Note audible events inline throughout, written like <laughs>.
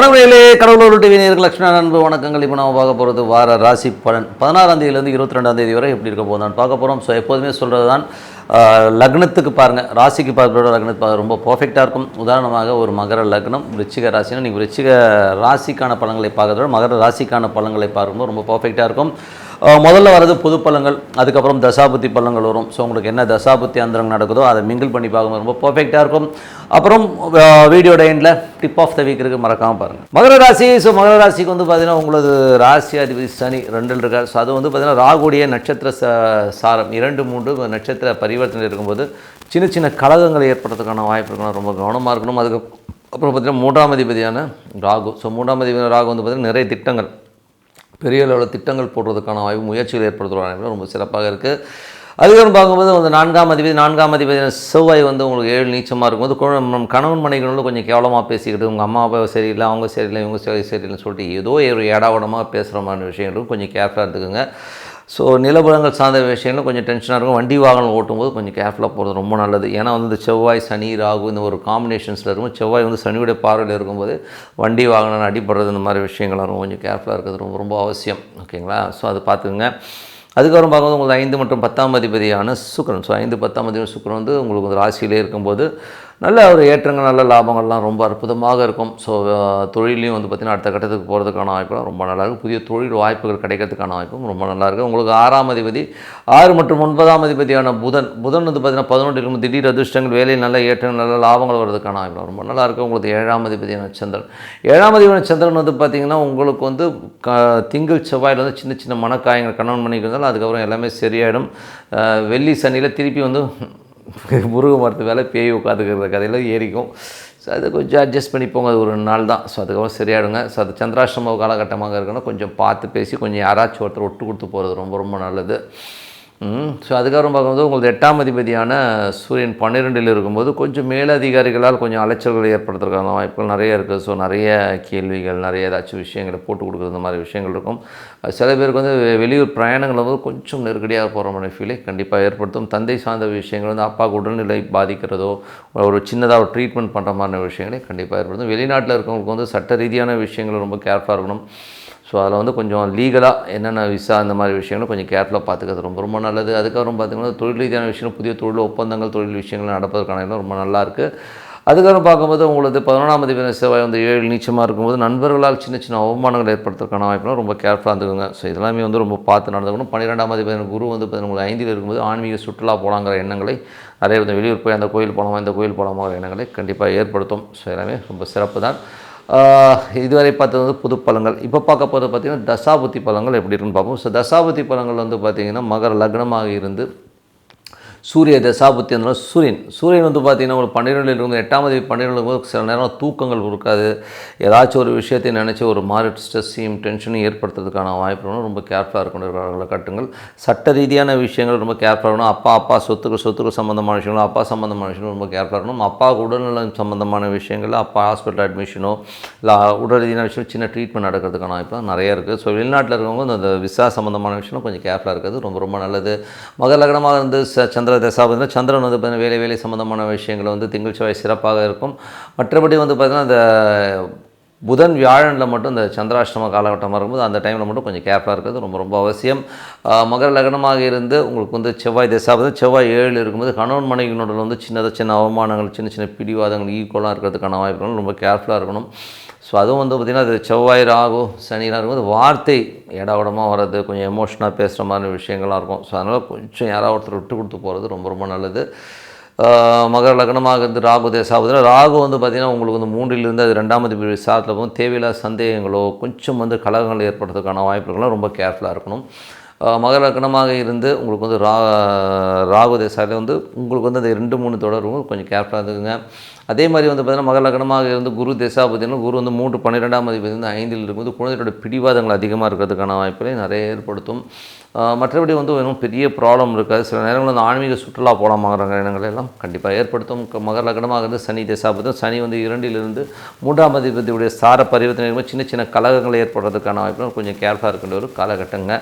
வணக்கங்களே கடவுளூர் TV நேருக்கு லட்சுமண அன்பு வணக்கங்கள். இப்போ நம்ம பார்க்க போகிறது வார ராசி பலன். பதினாறாம் தேதியிலேருந்து இருபத்தி ரெண்டாம் தேதி வரை எப்படி இருக்க போதும் பார்க்க போகிறோம் ஸோ எப்போதுமே சொல்கிறது தான் லக்னத்துக்கு பாருங்கள் ராசிக்கு பார்க்குறோட லக்னத்துக்கு ரொம்ப பர்ஃபெக்டாக இருக்கும். உதாரணமாக ஒரு மகர லக்னம் விருச்சிக ராசினா நீங்கள் விருச்சிக ராசிக்கான பலன்களை பார்க்குறதோட மகர ராசிக்கான பலன்களை பார்க்கும்போது ரொம்ப பர்ஃபெக்டாக இருக்கும். முதல்ல வரது புது பலன்கள் அதுக்கப்புறம் தசாபுத்தி பழங்கள் வரும். ஸோ உங்களுக்கு என்ன தசாபுத்தி அந்தரங்கள் நடக்குதோ அதை மிங்கிள் பண்ணி பார்க்கும்போது ரொம்ப பர்ஃபெக்டாக இருக்கும். அப்புறம் வீடியோட எண்டில் டிப் ஆஃப் த வீக் இருக்குது மறக்காமல் பாருங்கள் மகர ராசி ஸோ மகர ராசிக்கு வந்து பார்த்தீங்கன்னா உங்களது ராசி அதிபதி சனி ரெண்டில் இருக்கார். ஸோ அது வந்து பார்த்தீங்கன்னா ராகுடைய நட்சத்திர ச சாரம் இரண்டு மூன்று நட்சத்திர பரிவர்த்தனை இருக்கும்போது சின்ன சின்ன கழகங்கள் ஏற்படுறதுக்கான வாய்ப்பு இருக்கணும் ரொம்ப கவனமாக இருக்கணும். அதுக்கு அப்புறம் பார்த்தீங்கன்னா மூன்றாம் அதிபதியான ராகு. ஸோ மூன்றாம் அதிபதியான ராகு வந்து பார்த்தீங்கன்னா நிறைய திட்டங்கள். பெரிய அளவில் திட்டங்கள் போடுறதுக்கான வாய்ப்பு முயற்சிகள் ஏற்படுத்துகிற ரொம்ப சிறப்பாக இருக்குது அதுக்கப்புறம் பார்க்கும்போது வந்து நான்காம் அதிபதி நான்காம் அதிபதி செவ்வாய் வந்து உங்களுக்கு ஏழு நீச்சமாக இருக்கும்போது குழந்தை கணவன் மனைவிகளும் கொஞ்சம் கேவலமாக பேசிக்கிட்டு உங்கள் அம்மா அப்பா சரியில்லை அவங்க சரியில்லை இவங்க சரி சரியில்லைன்னு சொல்லிட்டு ஏதோ ஒரு ஏடாவடமாக பேசுகிற மாதிரி விஷயங்களும் கொஞ்சம் கேர்ஃபுல்லாக இருந்துக்குங்க. ஸோ நிலபலங்கள் சார்ந்த விஷயங்களும் கொஞ்சம் டென்ஷனாக இருக்கும். வண்டி வாகனம் ஓட்டும்போது கொஞ்சம் கேர்ஃபுல்லாக போகிறது ரொம்ப நல்லது. ஏன்னா வந்து இந்த செவ்வாய் சனி ராகு இந்த ஒரு காம்பினேஷன்ஸில் இருக்கும் செவ்வாய் வந்து சனியுடைய பார்வையில் இருக்கும்போது வண்டி வாகனம் அடிபடுறது இந்த மாதிரி விஷயங்களாக இருக்கும் கொஞ்சம் கேர்ஃபுல்லாக இருக்கிறது ரொம்ப ரொம்ப அவசியம். ஓகேங்களா ஸோ அது பார்த்துக்குங்க. அதுக்கப்புறம் பார்க்கும்போது உங்களுக்கு ஐந்து மற்றும் பத்தாம் அதிபதியான சுக்கரன். ஸோ ஐந்து பத்தாம் அதிபதி சுக்கிரன் வந்து உங்களுக்கு ராசியிலே இருக்கும்போது நல்ல ஒரு ஏற்றங்கள் நல்ல லாபங்கள்லாம் ரொம்ப அற்புதமாக இருக்கும். ஸோ தொழிலையும் வந்து பார்த்திங்கன்னா அடுத்த கட்டத்துக்கு போகிறதுக்கான வாய்ப்புலாம் ரொம்ப நல்லாயிருக்கும் புதிய தொழில் வாய்ப்புகள் கிடைக்கிறதுக்கான வாய்ப்பும் ரொம்ப நல்லாயிருக்கும் உங்களுக்கு ஆறாம் அதிபதி ஆறு மற்றும் ஒன்பதாம் அதிபதியான புதன் புதன் வந்து பார்த்திங்கன்னா பதினொன்று இருக்கும் திடீர் அதிர்ஷ்டங்கள் வேலையில் நல்ல ஏற்றங்கள் நல்ல லாபங்கள் வர்றதுக்கான வாய்ப்பு ரொம்ப நல்லாயிருக்கும் உங்களுக்கு ஏழாம் அதிபதியான சந்திரன். ஏழாம் அதிபதியான சந்திரன் வந்து பார்த்திங்கன்னா உங்களுக்கு வந்து க திங்கள் செவ்வாயில் வந்து சின்ன சின்ன மனக்காயங்கள் கணவன் பண்ணிக்கிறதால அதுக்கப்புறம் எல்லாமே சரியாயிடும். வெள்ளி சனியில் திருப்பி வந்து <laughs> முருக மரத்து வேலை பேய் உட்காந்துக்கிற கதையில் ஏறிக்கும். ஸோ அதை கொஞ்சம் அட்ஜஸ்ட் பண்ணிப்போங்க. அது ஒரு நாள் தான். ஸோ அதுக்கப்புறம் சரியாயிடுங்க. ஸோ அது சந்திராஷ்டம காலகட்டமாக இருக்கணும். கொஞ்சம் பார்த்து பேசி கொஞ்சம் யாராச்சும் ஒருத்தர் ஒட்டு கொடுத்து போகிறது ரொம்ப ரொம்ப நல்லது. ஸோ அதுக்கப்புறம் பார்க்கும்போது உங்களுக்கு எட்டாம் அதிபதியான சூரியன் பன்னிரெண்டில் இருக்கும்போது கொஞ்சம் மேலதிகாரிகளால் கொஞ்சம் அலைச்சல்கள் ஏற்படுத்துறதுக்கான வாய்ப்புகள் நிறைய இருக்குது ஸோ நிறைய கேள்விகள் நிறைய ஏதாச்சும் விஷயங்களை போட்டு கொடுக்குறது இந்த மாதிரி விஷயங்கள் இருக்கும். சில பேருக்கு வந்து வெளியூர் பிரயாணங்கள் வந்து கொஞ்சம் நெருக்கடியாக போகிற மாதிரி ஃபீலை கண்டிப்பாக ஏற்படுத்தும். தந்தை சார்ந்த விஷயங்கள் வந்து அப்பா உடல்நிலை பாதிக்கிறதோ ஒரு சின்னதாக ஒரு ட்ரீட்மெண்ட் பண்ணுற மாதிரி விஷயங்களை கண்டிப்பாக ஏற்படுத்தும். வெளிநாட்டில் இருக்கவங்களுக்கு வந்து சட்ட ரீதியான விஷயங்கள் ரொம்ப கேர்ஃபுல்லாக இருக்கணும். ஸோ அதில் வந்து கொஞ்சம் லீகலாக என்னென்ன விசா அந்த மாதிரி விஷயங்களும் கொஞ்சம் கேர்ஃபுல்லாக பார்த்துக்கிறது ரொம்ப ரொம்ப நல்லது. அதுக்கப்புறம் பார்த்திங்கன்னா தொழில் ரீதியான விஷயங்கள் புதிய தொழில் ஒப்பந்தங்கள் தொழில் விஷயங்கள் நடப்பதற்கான இடம் ரொம்ப நல்லா இருக்குது அதுக்கப்புறம் பார்க்கும்போது உங்களுக்கு பதினொன்றாம் தேதி செவ்வாய் வந்து ஏழு நீச்சமாக இருக்கும்போது நண்பர்களால் சின்ன சின்ன அவமானங்கள் ஏற்படுத்துறதுக்கான வாய்ப்புலாம் ரொம்ப கேர்ஃபுல்லாக இருந்துக்குங்க. ஸோ இதெல்லாமே வந்து ரொம்ப பார்த்து நடந்துக்கணும். பன்னிரெண்டாம் தேதி குரு வந்து பார்த்தீங்கன்னா உங்களுக்கு ஐந்தில் இருக்கும்போது ஆன்மீக சுற்றுலா போகலாங்கிற எண்ணங்களை நிறைய வந்து வெளியூர் போய் அந்த கோயில் போகலாமா இந்த கோயில் போகலாமாங்கிற எண்ணங்களை கண்டிப்பாக ஏற்படுத்தும். ஸோ எல்லாமே ரொம்ப சிறப்பு தான் இதுவரை பார்த்தது வந்து புது பழங்கள். இப்போ பார்க்க போகிறது பார்த்திங்கன்னா தசாபுத்தி பழங்கள் எப்படி இருக்குன்னு பார்ப்போம். ஸோ தசாபுத்தி பழங்கள் வந்து பார்த்திங்கன்னா மகர லக்னமாக இருந்து சூரிய தசாபுத்தி அந்த சூரியன். சூரியன் வந்து பார்த்திங்கன்னா ஒரு பன்னிரெண்டில் இருந்து எட்டாம் தேதி பன்னிரெண்டு போது சில நேரம் தூக்கங்கள் இருக்காது ஏதாச்சும் ஒரு விஷயத்தை நினச்சி ஒரு மாதிரி ஸ்ட்ரெஸ்ஸையும் டென்ஷனையும் ஏற்படுத்துறதுக்கான வாய்ப்பு ரொம்ப கேர்ஃபுல்லாக இருக்கணும். கட்டுங்கள். சட்ட ரீதியான விஷயங்கள் ரொம்ப கேர்ஃபுல்லாக இருக்கணும். அப்பா அப்பா சொத்துக்கு சொத்துக்கு சம்மந்தமான விஷயங்களும் அப்பா சம்மந்தமான விஷயங்களும் ரொம்ப கேர்ஃபுல்லாக இருக்கணும். அப்பா உடல்நலம் சம்மந்தமான விஷயங்கள் அப்பா ஹாஸ்பிட்டல் அட்மிஷனோ இல்லை உடல் ரீதியான விஷயம் சின்ன ட்ரீட்மெண்ட் நடக்கிறதுக்கான வாய்ப்பு நிறைய இருக்குது ஸோ வெளிநாட்டில் இருக்கவங்க அந்த விசா சம்மந்தமான விஷயம் கொஞ்சம் கேர்ஃபுல்லாக இருக்கிறது ரொம்ப ரொம்ப நல்லது. மகர லக்னமாக இருந்து ச- சந்திர தசாபதி சந்திரன் வந்து பார்த்தீங்கன்னா வேலை வேலை சம்மந்தமான விஷயங்கள் வந்து திங்கள் செவ்வாய் சிறப்பாக இருக்கும். மற்றபடி வந்து பார்த்திங்கன்னா அந்த புதன் வியாழனில் மட்டும் இந்த சந்திராஷ்டம காலகட்டமாக இருக்கும்போது அந்த டைமில் மட்டும் கொஞ்சம் கேர்ஃபுல்லாக இருக்கிறது ரொம்ப ரொம்ப அவசியம். மகர லக்னமாக இருந்து உங்களுக்கு வந்து செவ்வாய் தசாபதி செவ்வாய் ஏழில் இருக்கும்போது கணவன் மனைவியினோட வந்து சின்னதாக சின்ன அவமானங்கள் சின்ன சின்ன பிடிவாதங்கள் ஈக்குவலாக இருக்கிறதுக்கான வாய்ப்புகள் ரொம்ப கேர்ஃபுல்லாக இருக்கணும். ஸோ அதுவும் வந்து பார்த்திங்கன்னா அது செவ்வாய் ராகு சனிலாம் இருக்கும்போது வார்த்தை இடவிடமாக வர்றது கொஞ்சம் எமோஷனாக பேசுகிற மாதிரி விஷயங்கள்லாம் இருக்கும். ஸோ அதனால் கொஞ்சம் யாராவது ஒருத்தர் விட்டு கொடுத்து போகிறது ரொம்ப ரொம்ப நல்லது. மகர லக்னமாக இருந்து ராகு தேசாபதியில் ராகு வந்து பார்த்திங்கன்னா உங்களுக்கு வந்து மூன்றிலிருந்து அது ரெண்டாமது சாதத்தில் போகும் தேவையில்லாத சந்தேகங்களோ கொஞ்சம் வந்து கலகங்கள் ஏற்படுறதுக்கான வாய்ப்புகள்லாம் ரொம்ப கேர்ஃபுல்லாக இருக்கணும். மகர லக்னமாக இருந்து உங்களுக்கு வந்து ரா ராகு தேசாவில் வந்து உங்களுக்கு வந்து அந்த ரெண்டு மூணு தொடரும். கொஞ்சம் கேர்ஃபுல்லாக இருக்குங்க அதே மாதிரி வந்து பார்த்திங்கன்னா மகர லக்னமாக இருந்து குரு தேசாபதினா குரு வந்து மூன்று பன்னிரெண்டாம் அதிபதி வந்து ஐந்தில் இருக்கும்போது குழந்தையோட பிடிவாதங்கள் அதிகமாக இருக்கிறதுக்கான வாய்ப்புகளை நிறைய ஏற்படுத்தும். மற்றபடி வந்து ஒன்றும் பெரிய ப்ராப்ளம் இருக்காது. சில நேரங்களில் அந்த ஆன்மீக சுற்றுலா போகலாமாங்கிற எண்ணங்கள் எல்லாம் கண்டிப்பாக ஏற்படுத்தும். மகர லக்னமாக இருந்து சனி தேசாபதம் சனி வந்து இரண்டிலிருந்து மூன்றாம் அதிபதியுடைய சார பரிவர்த்தனை இருக்கும்போது சின்ன சின்ன கலகங்கள் ஏற்படுறதுக்கான வாய்ப்புகள் கொஞ்சம் கேர்ஃபுல்லாக இருக்கின்ற ஒரு காலகட்டங்க.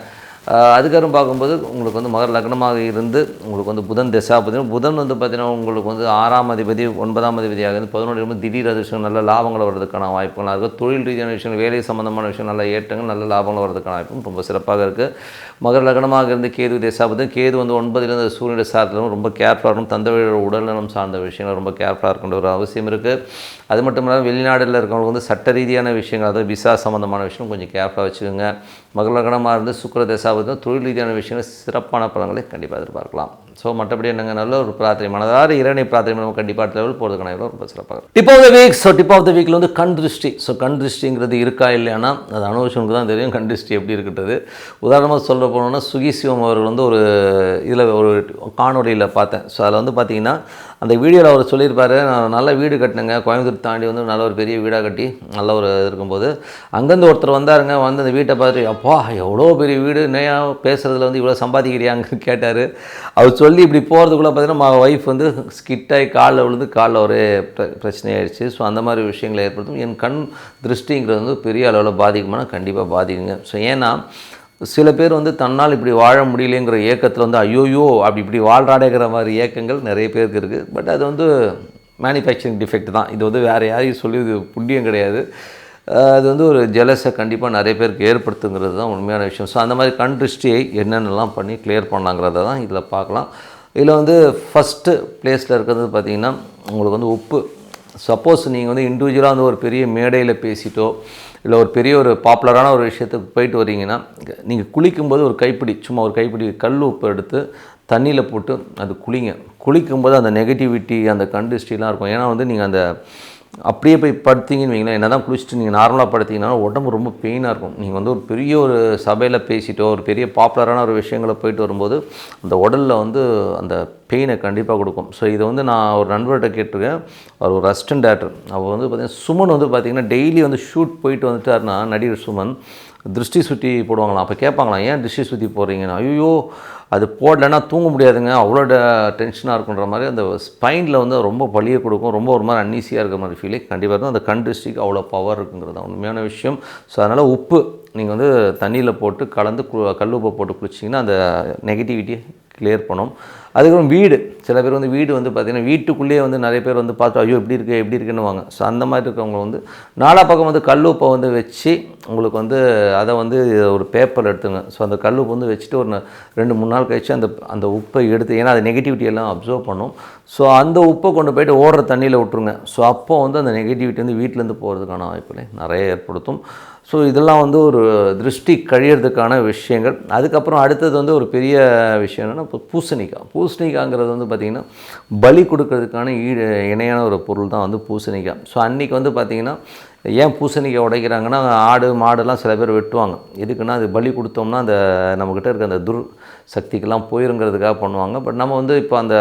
அதுக்கப்புறம் பார்க்கும்போது உங்களுக்கு வந்து மகர லக்னமாக இருந்து உங்களுக்கு வந்து புதன் திசா பார்த்தீங்கன்னா புதன் வந்து பார்த்தீங்கன்னா உங்களுக்கு வந்து ஆறாம் அதிபதி ஒன்பதாம் அதிபதியாக இருந்து பதினொன்று இருந்து திடீர் அதிர்ஷ்டம் நல்ல லாபங்கள் வர்றதுக்கான வாய்ப்புகளாக இருக்குது தொழில் ரீதியான விஷயங்கள் வேலை சம்பந்தமான விஷயம் நல்ல ஏற்றங்கள் நல்ல லாபங்கள் வர்றதுக்கான வாய்ப்பும் ரொம்ப சிறப்பாக இருக்குது மகர லக்னமாக இருந்து கேது திசாபதி கேது வந்து ஒன்பதுலேருந்து சூரியனுடைய சாரத்திலும் ரொம்ப கேர்ஃபுல்லாக இருக்கும் தந்தவழியோட உடல்நலம் சார்ந்த விஷயங்கள் ரொம்ப கேர்ஃபுல்லாக இருக்கின்ற ஒரு அவசியம் இருக்குது அது மட்டும் இல்லாமல் வெளிநாடுல இருக்கவங்களுக்கு வந்து சட்ட ரீதியான விஷயங்கள் அதாவது விசா சம்மந்தமான விஷயம் கொஞ்சம் கேர்ஃபுல்லாக வச்சுக்கோங்க. மகர லக்னமாக இருந்து சுக்கர தசாபதி தொழில் ரீதியான விஷயங்கள் சிறப்பான பலன்களை கண்டிப்பாக எதிர்பார்க்கலாம். ஸோ மற்றபடி என்னங்க? நல்ல ஒரு பிரார்த்தனை மனதார இறைவனை பிரார்த்தனை நம்ம கண்டிப்பாக லெவல் போகிறதுக்கான வாய்ப்பு ரொம்ப சிறப்பாக tip of the week so tip of the வீக்கில் வந்து கண் திருஷ்டி. ஸோ கண் திருஷ்டிங்கிறது இருக்கா இல்லையானா? அது அனுபவிச்சவனுக்கு தான் தெரியும். கண் திருஷ்டி எப்படி இருக்கிறது உதாரணமாக சொல்கிற போனோன்னா சுகி சிவம் அவர்கள் வந்து ஒரு இதில் ஒரு காணொலியில் பார்த்தேன். ஸோ அதில் வந்து பார்த்தீங்கன்னா அந்த வீடியோவில் அவர் சொல்லியிருப்பார் நான் நல்ல வீடு கட்டினேங்க கோயம்புத்தூர் தாண்டி வந்து நல்ல ஒரு பெரிய வீடாக கட்டி நல்ல ஒரு இருக்கும்போது அங்கேருந்து ஒருத்தர் வந்தாருங்க வந்து அந்த வீட்டை பார்த்து அப்பா எவ்வளோ பெரிய வீடு நேயா பேசுகிறதுல வந்து இவ்வளோ சம்பாதிக்கிறியாங்க <laughs> கேட்டார். அவர் சொல்லி இப்படி போகிறதுக்குள்ளே பார்த்தீங்கன்னா ஒய்ஃப் வந்து ஸ்கிட்டாகி காலில் விழுந்து காலில் ஒரே பிரச்சனை பிரச்சனையாயிடுச்சு. ஸோ அந்த மாதிரி விஷயங்களை ஏற்படுத்தும். என் கண் திருஷ்டிங்கிறது வந்து பெரிய அளவில் பாதிக்குமானா கண்டிப்பாக பாதிக்குங்க. ஸோ ஏன்னா சில பேர் வந்து தன்னால் இப்படி வாழ முடியலைங்கிற ஏக்கத்தில் வந்து ஐயோயோ அப்படி இப்படி வாழ்றாடேங்கிற மாதிரி ஏக்கங்கள் நிறைய பேருக்கு இருக்குது பட் அது வந்து மேனுஃபேக்சரிங் டிஃபெக்ட் தான். இது வந்து வேறு யாரையும் சொல்லி இது புண்ணியம் கிடையாது. அது வந்து ஒரு ஜெலஸை கண்டிப்பாக நிறைய பேருக்கு ஏற்படுத்துங்கிறது தான் உண்மையான விஷயம். ஸோ அந்த மாதிரி கண் திருஷ்டியை என்னென்னலாம் பண்ணி கிளியர் பண்ணலாங்கிறத தான் இதில் பார்க்கலாம். இதில் வந்து ஃபஸ்ட்டு ப்ளேஸில் இருக்கிறது பார்த்திங்கன்னா உங்களுக்கு வந்து உப்பு சப்போஸ் நீங்கள் வந்து இண்டிவிஜுவலாக வந்து ஒரு பெரிய மேடையில் பேசிட்டோ இல்லை ஒரு பெரிய ஒரு பாப்புலரான ஒரு விஷயத்துக்கு போயிட்டு வரீங்கன்னா நீங்கள் குளிக்கும்போது ஒரு கைப்பிடி சும்மா ஒரு கைப்பிடி கல் உப்பு எடுத்து தண்ணியில் போட்டு அது குளிங்க. குளிக்கும்போது அந்த நெகட்டிவிட்டி அந்த கண்டிஸ்டிலாம் இருக்கும். ஏன்னா வந்து நீங்கள் அந்த அப்படியே போய் படுத்தீங்கன்னு வைங்களேன் என்ன தான் குளிச்சுட்டு நீங்கள் நார்மலாக படுத்தீங்கன்னா உடம்பு ரொம்ப பெயினாக இருக்கும். நீங்கள் வந்து ஒரு பெரிய ஒரு சபையில் பேசிட்டோ ஒரு பெரிய பாப்புலரான ஒரு விஷயங்களை போயிட்டு வரும்போது அந்த உடலில் வந்து அந்த பெயினை கண்டிப்பாக கொடுக்கும். ஸோ இதை வந்து நான் ஒரு நண்பர்கிட்ட கேட்டிருக்கேன். அவர் ஒரு அசிஸ்டன்ட் டேரக்டர் அவர் வந்து பார்த்திங்கன்னா சுமன் வந்து பார்த்தீங்கன்னா டெய்லி வந்து ஷூட் போயிட்டு வந்துட்டார்னா நடிகர் சுமன் திருஷ்டி சுற்றி போடுவாங்களாம். அப்போ கேட்பாங்களாம் ஏன் திருஷ்டி சுற்றி போடுறீங்கன்னா? ஐயோ அது போடலைன்னா தூங்க முடியாதுங்க. அவ்வளோ டென்ஷனாக இருக்குன்ற மாதிரி அந்த ஸ்பைனில் வந்து ரொம்ப பழியை கொடுக்கும். ரொம்ப ஒரு மாதிரி அன்னீசியாக இருக்கிற மாதிரி ஃபீலிங் கண்டிப்பாக இருக்கும். அந்த கண் டிஸ்ட்ரிக்கு அவ்வளோ பவர் இருக்குங்கிறது உண்மையான விஷயம். ஸோ அதனால் உப்பு நீங்கள் வந்து தண்ணியில் போட்டு கலந்து கு- கல் உப்பை போட்டு குளிச்சிங்கன்னா அந்த நெகட்டிவிட்டியை கிளியர் பண்ணோம். அதுக்கப்புறம் வீடு. சில பேர் வந்து வீடு வந்து பார்த்திங்கன்னா வீட்டுக்குள்ளேயே வந்து நிறைய பேர் வந்து பார்த்து ஐயோ எப்படி இருக்குது எப்படி இருக்குன்னு வாங்க ஸோ அந்த மாதிரி இருக்கவங்க வந்து நாலா பக்கம் வந்து கல் உப்பை வந்து வச்சு உங்களுக்கு வந்து அதை வந்து ஒரு பேப்பர் எடுத்துங்க. ஸோ அந்த கல் உப்பு வந்து வச்சுட்டு ஒரு ரெண்டு மூணு நாள் கழிச்சு அந்த அந்த உப்பை எடுத்து ஏன்னா அது நெகட்டிவிட்டி எல்லாம் அப்சர்வ் பண்ணும். ஸோ அந்த உப்பை கொண்டு போயிட்டு ஓடுற தண்ணியில் விட்டுருங்க. ஸோ அப்போ வந்து அந்த நெகட்டிவிட்டி வந்து வீட்டிலேருந்து போகிறதுக்கான வாய்ப்புகளை நிறைய ஏற்படுத்தும். ஸோ இதெல்லாம் வந்து ஒரு திருஷ்டி கழியறதுக்கான விஷயங்கள். அதுக்கப்புறம் அடுத்தது வந்து ஒரு பெரிய விஷயம் என்னென்னா இப்போ பூசணிக்காய். பூசணிக்காய்ங்கிறது வந்து பார்த்திங்கன்னா பலி கொடுக்கறதுக்கான ஈடு இணையான ஒரு பொருள் தான் வந்து பூசணிக்காய். ஸோ அன்றைக்கி வந்து பார்த்திங்கன்னா ஏன் பூசணிக்காய் உடைக்கிறாங்கன்னா ஆடு மாடுலாம் சில பேர் வெட்டுவாங்க. எதுக்குன்னா அது பலி கொடுத்தோம்னா அந்த நம்மக்கிட்ட இருக்க அந்த துர் சக்திக்கெல்லாம் போயிருங்கிறதுக்காக பண்ணுவாங்க. பட் நம்ம வந்து இப்போ அந்த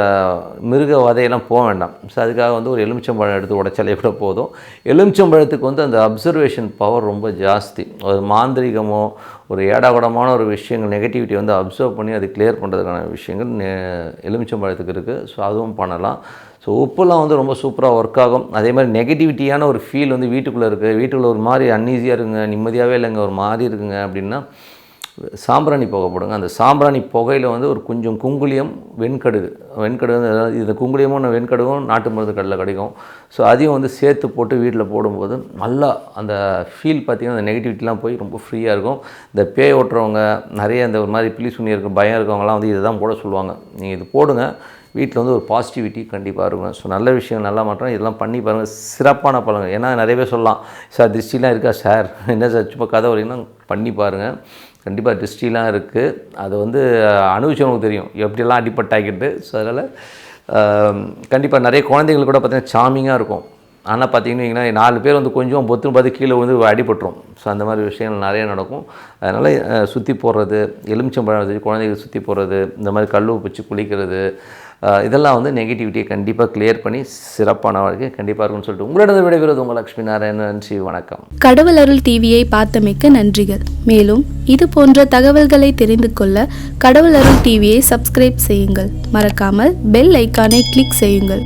மிருக வதையெல்லாம் போக வேண்டாம். ஸோ அதுக்காக வந்து ஒரு எலுமிச்சம்பழம் எடுத்து உடைச்சாலே கூட போதும். எலுமிச்சம்பழத்துக்கு வந்து அந்த அப்சர்வேஷன் பவர் ரொம்ப ஜாஸ்தி. ஒரு மாந்திரிகமோ ஒரு ஏடாகுடமான ஒரு விஷயங்கள் நெகட்டிவிட்டி வந்து அப்சர்வ் பண்ணி அது கிளியர் பண்ணுறதுக்கான விஷயங்கள் நெ- எலுமிச்சம்பழத்துக்கு இருக்குது ஸோ அதுவும் பண்ணலாம். ஸோ உப்புலாம் வந்து ரொம்ப சூப்பராக ஒர்க் ஆகும். அதே மாதிரி நெகட்டிவிட்டியான ஒரு ஃபீல் வந்து வீட்டுக்குள்ளே இருக்குது வீட்டுக்குள்ளே ஒரு மாதிரி அன்ஈஸியாக இருக்குங்க நிம்மதியாகவே இல்லைங்க ஒரு மாதிரி இருக்குங்க அப்படின்னா சாம்பிராணி புகை போடுங்க. அந்த சாம்பிராணி புகையில் வந்து ஒரு கொஞ்சம் குங்குளியம் வெண்கடுகு. வெண்கடுகு வந்து அதாவது இந்த குங்குளியமும் இந்த வெண்கடுகும் நாட்டு மருந்து கடையில் கிடைக்கும். ஸோ அதையும் வந்து சேர்த்து போட்டு வீட்டில் போடும்போது நல்லா அந்த ஃபீல் பார்த்திங்கன்னா அந்த நெகட்டிவிட்டிலாம் போய் ரொம்ப ஃப்ரீயாக இருக்கும். இந்த பேய் ஓட்டுறவங்க நிறைய இந்த ஒரு மாதிரி பிளி சுண்ணி இருக்க பயம் இருக்கவங்கலாம் வந்து இதை தான் போட சொல்லுவாங்க. நீங்கள் இது போடுங்க. வீட்டில் வந்து ஒரு பாசிட்டிவிட்டி கண்டிப்பாக இருக்கும். ஸோ நல்ல விஷயம் நல்லா மாற்றம். இதெல்லாம் பண்ணி பாருங்கள் சிறப்பான பலன்கள். ஏன்னா நிறைய பேர் சொல்லலாம் சார் திருஷ்டிலாம் இருக்கா சார்? என்ன சார் சும்மா கதை வரீங்கன்னா பண்ணி பாருங்கள் கண்டிப்பாக திருஷ்டிலாம் இருக்குது அது வந்து அனுபவிச்சவங்களுக்கு தெரியும். எப்படியெல்லாம் அடிப்பட்டாக்கிட்டு ஸோ அதனால் கண்டிப்பாக நிறைய குழந்தைங்களுக்கு கூட பார்த்திங்கன்னா சாமிங்காக இருக்கும். ஆனால் பார்த்தீங்கன்னா நாலு பேர் வந்து கொஞ்சம் பொத்துன்னு பார்த்து கீழே வந்து அடிபட்டுரும். ஸோ அந்த மாதிரி விஷயங்கள் நிறைய நடக்கும். அதனால் சுற்றி போடுறது எலுமிச்சம்பழம் வச்சு குழந்தைகள் சுற்றி போடுறது இந்த மாதிரி கல் வச்சு குளிக்கிறது இதெல்லாம் வந்து நெகட்டிவிட்டியை கண்டிப்பாக கிளியர் பண்ணி சிறப்பான வாழ்க்கை கண்டிப்பாக இருக்கும்னு சொல்லிட்டு உங்களிடம் விடைபெறுவது உங்கள் லக்ஷ்மி நாராயணன். நன்றி வணக்கம். கடவுள் அருள் டிவியை பார்த்தமைக்க நன்றிகள். மேலும் இது போன்ற தகவல்களை தெரிந்து கொள்ள கடவுள் அருள் டிவியை சப்ஸ்கிரைப் செய்யுங்கள். மறக்காமல் பெல் ஐக்கானை கிளிக் செய்யுங்கள்.